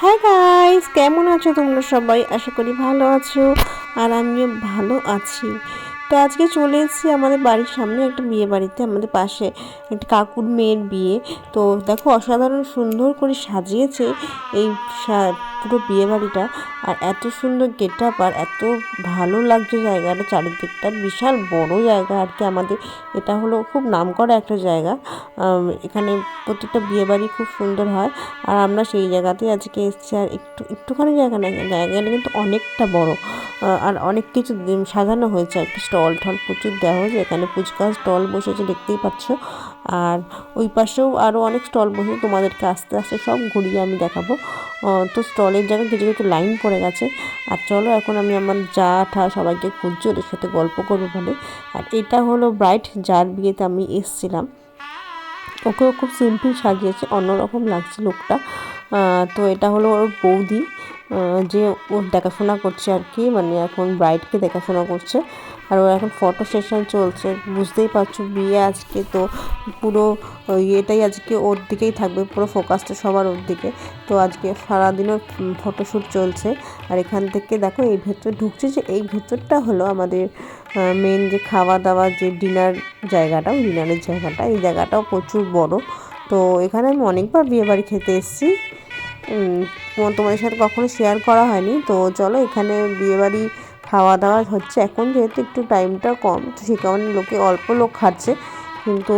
Hi guys কেমন আছো তোমরা সবাই? আশা করি ভালো আছো আর আমিও ভালো আছি। তো আজকে চলে এসেছি আমাদের বাড়ির সামনে একটা বিয়ে বাড়িতে, আমাদের পাশে একটা কাকুর মেয়ের বিয়ে। তো দেখো অসাধারণ সুন্দর করে সাজিয়েছে এই পুরো বিয়ে বাড়িটা। আর এত সুন্দর গেট আপ আর এত ভালো লাগছে জায়গাটা, চারিদিকটা বিশাল বড় জায়গা আর কি আমাদের। এটা হলো খুব নামকরা একটা জায়গা। এখানে প্রত্যেকটা বিয়ে বাড়ি খুব সুন্দর হয়। আর আমরা সেই জায়গাতেই আজকে এসেছি। আর একটু, একটুখানি জায়গা না, জায়গাটা কিন্তু অনেকটা বড়। আর অনেক কিছু সাজানো হয়েছে আর কি। স্টল টল প্রচুর দেওয়া হয়েছে। এখানে ফুচকা স্টল বসেছে, দেখতেই পাচ্ছ। আর ওই পাশেও আরও অনেক স্টল বসে, তোমাদেরকে আস্তে আস্তে সব ঘুরিয়ে আমি দেখাবো। তো স্টলের জায়গায় কিছু কিছু লাইন পড়ে গেছে। আর চলো এখন আমি আমার যা ঠা সবাইকে খুঁজছি ওদের সাথে গল্প করব বলে আর এটা হলো ব্রাইট, যার বিয়েতে আমি এসছিলাম। ওকেও খুব সিম্পল সাজিয়েছে, অন্যরকম লাগছে লোকটা। তো এটা হলো ওর বৌদি যে ওর দেখাশোনা করছে আর কি মানে এখন ব্রাইডকে দেখাশোনা করছে। আর ওর এখন ফটো সেশন চলছে, বুঝতেই পারছ বিয়ে আজকে, তো পুরো ইয়েটাই আজকে ওর দিকেই থাকবে, পুরো ফোকাসটা সবার ওর দিকে। তো আজকে সারাদিনও ফটোশ্যুট চলছে। আর এখান থেকে দেখো এই ভেতর ঢুকছে যে, এই ভেতরটা হলো আমাদের মেন যে খাওয়া দাওয়া যে ডিনার জায়গাটা ডিনারের জায়গাটা, এই জায়গাটাও প্রচুর বড়। তো এখানে আমি অনেকবার বিয়ে বাড়ি খেতে এসেছি। তোমাদের সাথে কখনো শেয়ার করা হয়নি। তো চলো এখানে বিয়েবাড়ি খাওয়া দাওয়া হচ্ছে। এখন যেহেতু একটু টাইমটা কম, তো সে কারণে লোকে অল্প লোক খাচ্ছে। কিন্তু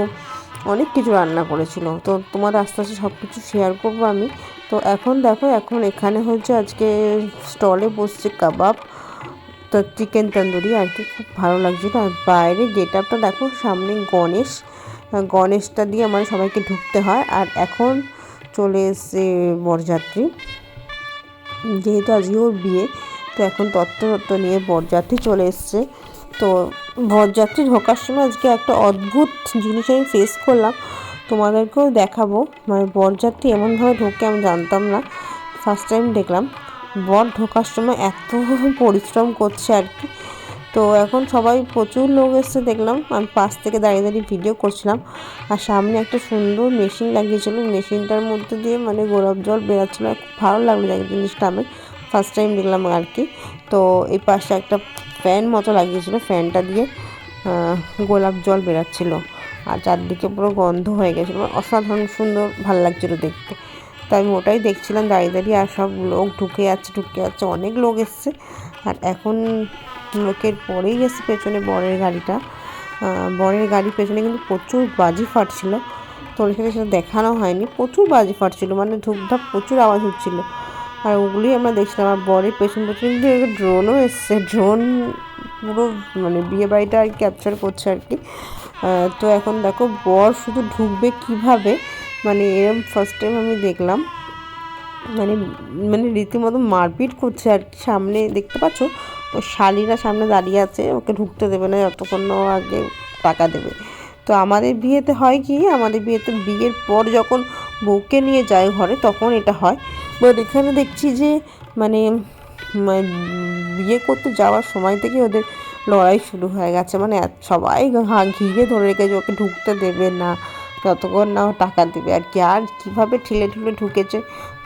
অনেক কিছু রান্না করেছিল। তো তোমার আস্তে আস্তে সব কিছু শেয়ার করব আমি। তো এখন দেখো, এখন এখানে হচ্ছে আজকে স্টলে বসছে কাবাব, তো চিকেন তন্দুরি আর কি। খুব ভালো লাগছিল। আর বাইরে গেট আপটা দেখো, সামনে গণেশ। গণেশটা দিয়ে মানে সবাইকে ঢুকতে হয়। আর এখন চলে এসছে বরযাত্রী। যেহেতু আজকে ওর বিয়ে, তো এখন তত্ত্ব তত্ত্ব নিয়ে বরযাত্রী চলে এসছে। তো বরযাত্রী ঢোকার সময় আজকে একটা অদ্ভুত জিনিস আমি ফেস করলাম। তোমাদেরকেও দেখাবো। মানে বরযাত্রী এমনভাবে ঢোকে আমি জানতাম না। ফার্স্ট টাইম দেখলাম। বর ঢোকার সময় এত পরিশ্রম করছে আর কি। তো এখন সবাই প্রচুর লোক এসছে, দেখলাম। আমি পাশ থেকে দাঁড়িয়ে দাঁড়িয়ে ভিডিও করছিলাম। আর সামনে একটা সুন্দর মেশিন লাগিয়েছিল। মেশিনটার মধ্যে দিয়ে মানে গোলাপ জল বেরাচ্ছিলো। খুব ভালো লাগল জিনিসটা আমি। ফার্স্ট টাইম দেখলাম আর কি। তো এই পাশে একটা ফ্যান মতো লাগিয়েছিল। ফ্যানটা দিয়ে গোলাপ জল বেরাচ্ছিল। আর চারদিকে পুরো গন্ধ হয়ে গেছিল। মানে অসাধারণ সুন্দর ভালো লাগছিল দেখতে। তো আমি ওটাই দেখছিলাম দাঁড়িয়ে দাঁড়িয়ে। আর সব লোক ঢুকে যাচ্ছে ঢুকে যাচ্ছে। অনেক লোক এসছে। আর এখন লোকের পরেই এসছে পেছনে বরের গাড়িটা। বরের গাড়ির পেছনে কিন্তু প্রচুর বাজি ফাটছিল। তো সাথে সেটা দেখানো হয়নি। প্রচুর বাজি ফাটছিল মানে ধূপধাপ প্রচুর আওয়াজ হচ্ছিল। আর ওগুলোই আমরা দেখছিলাম। আর বরের পেছন পেছন দিয়ে ড্রোনও এসছে। ড্রোন পুরো মানে বিয়ে বাড়িটা আর ক্যাপচার করছে আর কি। তো এখন দেখো বর শুধু ঢুকবে কীভাবে? মানে এরম ফার্স্ট টাইম আমি দেখলাম। মানে মানে রীতিমতো মারপিট করছে আর কি। সামনে দেখতে পাচ্ছ? ও শালিরা সামনে দাঁড়িয়ে আছে, ওকে ঢুকতে দেবে না, যতক্ষণ আগে টাকা দেবে। তো আমাদের বিয়েতে হয় কি, আমাদের বিয়েতে বিয়ের পর যখন বউকে নিয়ে যায় ঘরে, তখন এটা হয়। বাট এখানে দেখছি যে মানে মানে বিয়ে করতে যাওয়ার সময় থেকে ওদের লড়াই শুরু হয়ে গেছে। মানে সবাই ঘিরে ধরে রেখেছে, ওকে ঢুকতে দেবে না, যতক্ষণ না টাকা দেবে। আর কি, আর কীভাবে ঠেলে ঠুলে ঢুকেছে,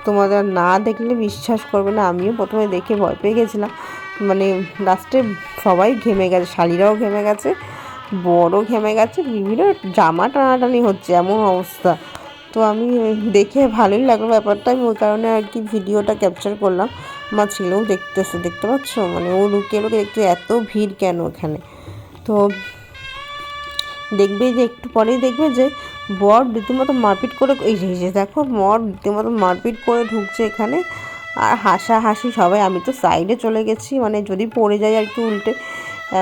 তোমাদের না দেখলে বিশ্বাস করবে না। আমিও প্রথমে দেখে ভয় পেয়ে গেছিলাম। মানে লাস্টে সবাই ঘেমে গেছে, শালিরাও ঘেমে গেছে বড় ঘেমে গেছে, বিভিন্ন জামা টানাটানি হচ্ছে, এমন অবস্থা। তো আমি দেখে ভালোই লাগল ব্যাপারটা, আমি ওই কারণে আর কি ভিডিওটা ক্যাপচার করলাম। আমার ছেলেও দেখতেছে, দেখতে পাচ্ছ? মানে ও লুকিয়ে লুকিয়ে দেখতে এত ভিড় কেন এখানে? তো দেখবে যে একটু পরেই দেখবে যে বর রীতিমতো মারপিট করে এই যে দেখো, বর রীতিমতো মারপিট করে ঢুকছে এখানে। আর হাসাহাসি সবাই, আমি তো সাইডে চলে গেছি মানে যদি পড়ে যায় আর কি উল্টে।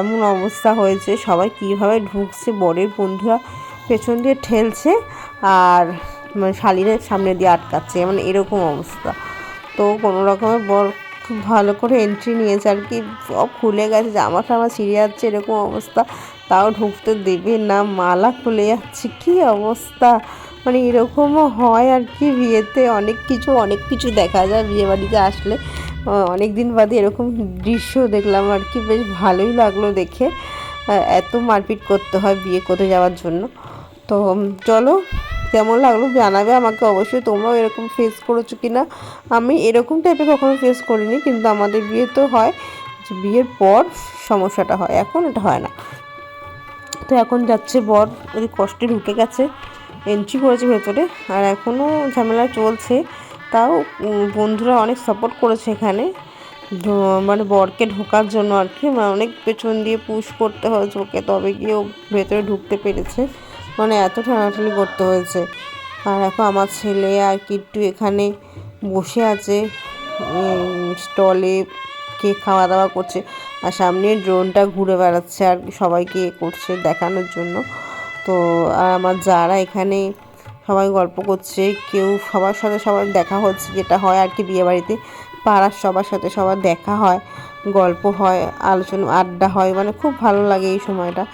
এমন অবস্থা হয়েছে, সবাই কীভাবে ঢুকছে, বরের বন্ধুরা পেছন দিয়ে ঠেলছে আর মানে শালিনের সামনে দিয়ে আটকাচ্ছে মানে এরকম অবস্থা। তো কোনো রকমের বর খুব ভালো করে এন্ট্রি নিয়েছে আর কি, সব খুলে গেছে, জামা টামা ছিঁড়ে যাচ্ছে, এরকম অবস্থা। তাও ঢুকতে দেবে না, মালা খুলে যাচ্ছে, কী অবস্থা? মানে এরকমও হয় আর কি বিয়েতে। অনেক কিছু অনেক কিছু দেখা যায় বিয়ে বাড়িতে আসলে। অনেক দিন বাদে এরকম দৃশ্য দেখলাম আর কি, বেশ ভালোই লাগল দেখে। এত মারপিট করতে হয় বিয়ে করতে যাওয়ার জন্য। তো চলো, কেমন লাগল জানাবে আমাকে অবশ্যই। তোমরাও এরকম ফেস করেছ কি না আমি এরকম টাইপের কখনো ফেস করিনি, কিন্তু আমাদের বিয়ে তো হয়। যে বিয়ের পর সমস্যাটা হয়, এখন এটা হয় না। তো এখন যাচ্ছে বর ওই কষ্টে ঢুকে গেছে। এন্ট্রি করেছে ভেতরে, আর এখনও ঝামেলা চলছে। তাও বন্ধুরা অনেক সাপোর্ট করেছে এখানে। মানে বরকে ঢোকার জন্য আর কি মানে অনেক পেছন দিয়ে পুশ করতে হয়েছে ওকে, তবে গিয়ে ও ভেতরে ঢুকতে পেরেছে। মানে এত ঠানাঠানি করতে হয়েছে। আর এখন আমার ছেলে আর কিট্টু এখানে বসে আছে স্টলে কে খাওয়া দাওয়া করছে। আর সামনে ড্রোনটা ঘুরে বেড়াচ্ছে আর সবাইকে করছে দেখানোর জন্য। তো আর আমার যারা এখানে সবাই গল্প করছে, কেউ সবার সাথে সবার দেখা হচ্ছে, যেটা হয় আর কি বিয়েবাড়িতে, পাড়ার সবার সাথে সবার দেখা হয়, গল্প হয়, আলোচনা, আড্ডা হয় মানে খুব ভালো লাগে এই সময়টা।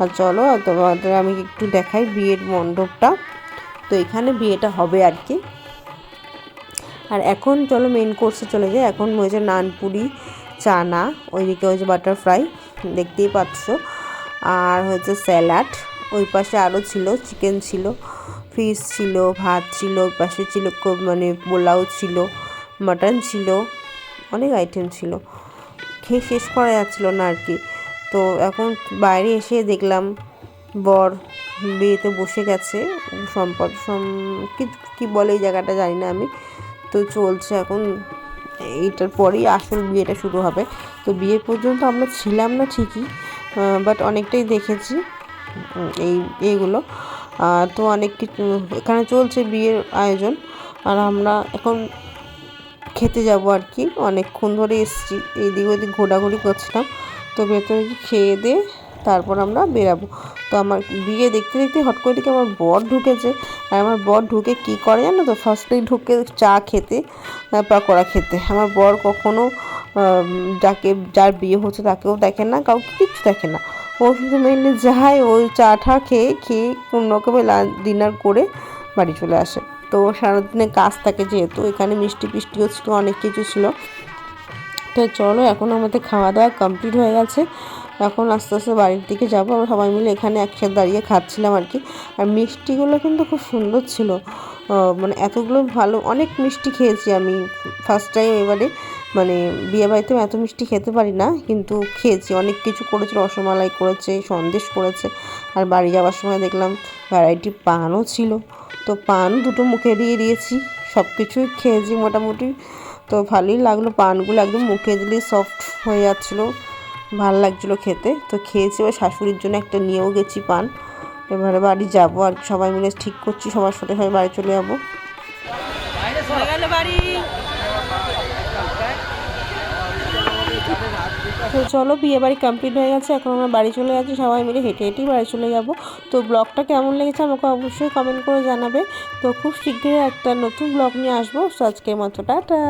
আর চলো তোমাদের আমি একটু দেখাই বিয়ের মণ্ডপটা। তো এখানে বিয়েটা হবে আর কি। আর এখন চলো মেন কোর্সে চলে যাই। এখন ওই যে নানপুরি চানা, ওইদিকে ওই যে বাটারফ্রাই দেখতেই পাচ্ছ। আর হচ্ছে স্যালাড ওই পাশে আরও ছিল চিকেন ছিল ফিশ ছিল, ভাত ছিল, ওই পাশে ছিল মানে পোলাও ছিল মাটন ছিল, অনেক আইটেম ছিল। খেয়ে শেষ করা যাচ্ছিল না আর কি। তো এখন বাইরে এসে দেখলাম, বর বিয়েতে বসে গেছে, সম্পদ সম কি বলে এই জায়গাটা জানি না আমি। তো চলছে এখন, এইটার পরেই আসল বিয়েটা শুরু হবে। তো বিয়ে পর্যন্ত আমরা ছিলাম না ঠিকই বাট অনেকটাই দেখেছি। এই, এইগুলো। তো অনেক কিছু এখানে চলছে বিয়ের আয়োজন। আর আমরা এখন খেতে যাব আর কি। অনেকক্ষণ ধরে এসেছি। এদিক ওদিক ঘোরাঘুরি করছিলাম। তো ভেতরে খেয়ে দিয়ে তারপর আমরা বেরাবো। তো আমার বিয়ে দেখতে দেখতে হট করে দেখি আমার বর ঢুকেছে। আর আমার বর ঢুকে কি করে জানো তো? ফার্স্টেই ঢুকে চা খেতে পাকোড়া খেতে। আমার বর কখনো যাকে, যার বিয়ে হচ্ছে তাকেও দেখে না, কাউকে কিচ্ছু দেখে না। ও শুধু যায় ওই চা টা খেয়ে খেয়ে কোনো রকমের ডিনার করে বাড়ি চলে আসে। তো সারাদিনে কাজ থাকে যেহেতু, এখানে মিষ্টি ফিষ্টিও ছিল অনেক কিছু ছিল। তো চলো, এখন আমাদের খাওয়া দাওয়া কমপ্লিট হয়ে গেছে। এখন আস্তে আস্তে বাড়ির দিকে যাব। আমরা সবাই মিলে এখানে একসাথে দাঁড়িয়ে খাচ্ছিলাম আর কি। আর মিষ্টিগুলো কিন্তু খুব সুন্দর ছিল। মানে এতগুলো ভালো, অনেক মিষ্টি খেয়েছি আমি ফার্স্ট টাইম এবারে। মানে বিয়েবাড়িতেও এত মিষ্টি খেতে পারি না, কিন্তু খেয়েছি। অনেক কিছু করেছে, রসমালাই করেছে, সন্দেশ করেছে। আর বাড়ি যাওয়ার সময় দেখলাম ভ্যারাইটি পানও ছিল। তো পান দুটো মুখে দিয়ে দিয়েছি সব কিছুই খেয়েছি মোটামুটি। তো ভালোই লাগল, পানগুলো একদম মুখে দিলে সফট হয়ে যাচ্ছিল, ভালো লাগছিল খেতে। তো খেয়েছি, এবার শাশুড়ির জন্য একটা নিয়েও গেছি পান। এবারে বাড়ি যাব আর সবাই মিলে ঠিক করছি, সবার সাথে সবাই বাড়ি চলে যাব। বাড়ি। তো চলো, বিয়ে বাড়ি কমপ্লিট হয়ে গেছে, এখন আমরা বাড়ি চলে যাচ্ছি, সবাই মিলে হেঁটে হেঁটেই বাড়ি চলে যাব। তো ব্লগটা কেমন লেগেছে আমাকে অবশ্যই কমেন্ট করে জানাবে। তো খুব শীঘ্রই একটা নতুন ব্লগ নিয়ে আসব। তো আজকের মতো, টাটা!